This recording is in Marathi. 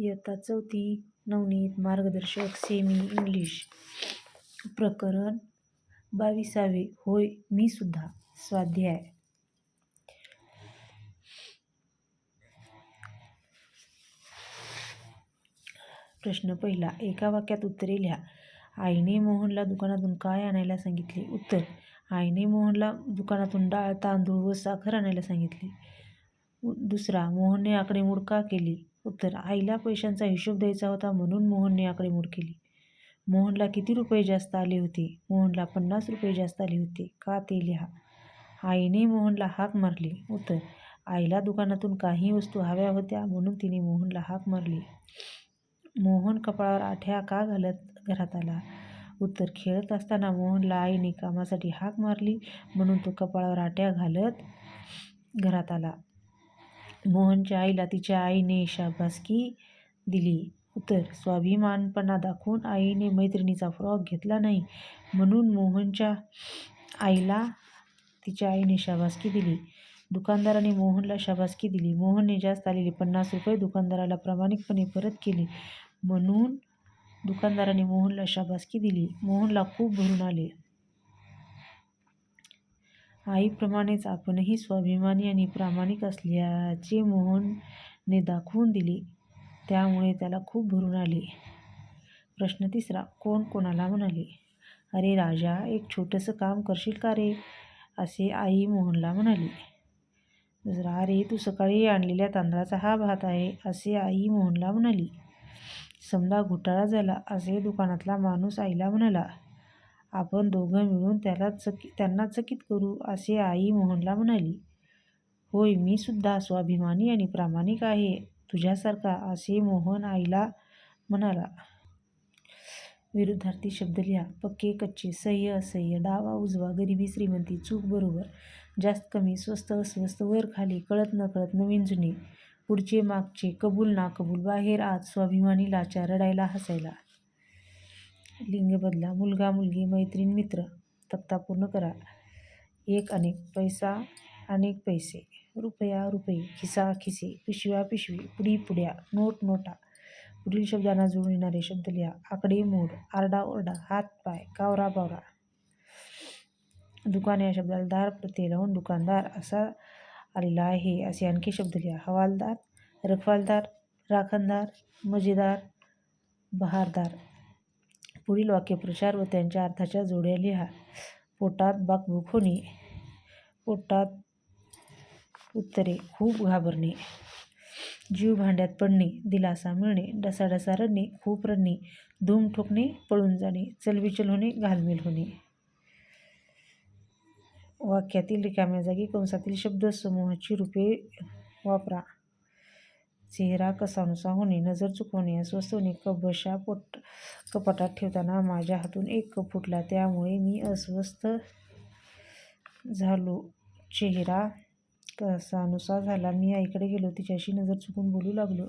इयत्ता चौथी नवनीत मार्गदर्शक सेमी इंग्लिश. प्रकरण बाविसावे. होय मी सुद्धा स्वाध्याय. प्रश्न पहिला. एका वाक्यात उत्तरे लिहा. आईने मोहनला दुकानातून काय आणायला सांगितले? उत्तर. आईने मोहनला दुकानातून डाळ तांदूळ व साखर आणायला सांगितले. दुसरा. मोहनने आकडेमोड का केली? उत्तर आईला पैशांचा हिशोब द्यायचा होता म्हणून मोहनने आकडेमोड केली. मोहनला किती रुपये जास्त आले होते? मोहनला पन्नास रुपये जास्त आले होते. का ते लिहा. आईने मोहनला हाक मारली. उत्तर आईला दुकानातून काही वस्तू हव्या होत्या म्हणून तिने मोहनला हाक मारली. मोहन कपाळावर आठ्या का घालत घरात आला? उत्तर खेळत असताना मोहनला आईने कामासाठी हाक मारली म्हणून तो कपाळावर आठ्या घालत घरात आला. मोहनच्या आईला तिच्या आईने शाबासकी दिली. उत्तर स्वाभिमानपणा दाखवून आईने मैत्रिणीचा फ्रॉक घेतला नाही म्हणून मोहनच्या आईला तिच्या आईने शाबासकी दिली. दुकानदाराने मोहनला शाबासकी दिली. मोहनने जास्त आलेले पन्नास रुपये दुकानदाराला प्रामाणिकपणे परत केले म्हणून दुकानदाराने मोहनला शाबासकी दिली. मोहनला खूप भरून आले. आईप्रमाणेच आपणही स्वाभिमानी आणि प्रामाणिक असल्याचे मोहनने दाखवून दिले. त्यामुळे त्याला खूप भरून आले. प्रश्न तिसरा कोण कोणाला म्हणाले? अरे राजा एक छोटंसं काम करशील का रे? असे आई मोहनला म्हणाली. दुसरा अरे तू सकाळी आणलेल्या तांदळाचा हा भात आहे असे आई मोहनला म्हणाली. समजा घोटाळा झाला असे दुकानातला माणूस आईला म्हणाला. आपण दोघं मिळून त्याला चकी त्यांना चकित करू असे आई मोहनला म्हणाली. होय मी सुद्धा स्वाभिमानी आणि प्रामाणिक आहे. तुझ्यासारखा असे मोहन आईला म्हणाला. विरुद्धार्थी शब्द लिहा. पक्के कच्चे सह्य असह्य डावा उजवा गरिबी श्रीमंती चूक बरोबर. जास्त कमी स्वस्त अस्वस्थ वर खाली कळत न कळत नवीन जुने. पुढचे मागचे कबूल ना कबूल बाहेर आत स्वाभिमानी लाचा रडायला हसायला. लिंग बदला मुलगा मुलगी मैत्रीण मित्र तक्ता पूर्ण करा. एक अनेक पैसा अनेक पैसे. रुपया रुपये खिसा खिसे पिशव्या पिशवी पुडी पुड्या नोट नोटा. पुढील शब्दांना जुळून येणारे शब्द लिहा. आकडे मोड आरडा ओरडा हात पाय कावरा बावरा. दुकान या शब्दाला दार प्रत्यय लावून दुकानदार असा आलेला आहे. असे आणखी शब्द लिहा. हवालदार रखवालदार राखणदार मजेदार बहारदार. पुढील वाक्यप्रचार व त्यांच्या अर्थाच्या जोड्या लिहा. पोटात बाकबूक होणे पोटात उत्तरे खूप घाबरणे. जीव भांड्यात पडणे दिलासा मिळणे डसाडसा रडणे खूप रडणे धूम ठोकणे पळून जाणे चलबिचल होणे घालमेल होणे. वाक्यातील रिकाम्या जागी कंसातील शब्दसमूहाची रूपे वापरा. चेहरा कसानुसा होणे नजर चुकवणे अस्वस्थ होणे कबशा पोट कपाटात ठेवताना माझ्या हातून एक कप फुटला. त्यामुळे मी अस्वस्थ झालो. चेहरा कसानुसा झाला? मी आईकडे गेलो. तिच्याशी नजर चुकून बोलू लागलो.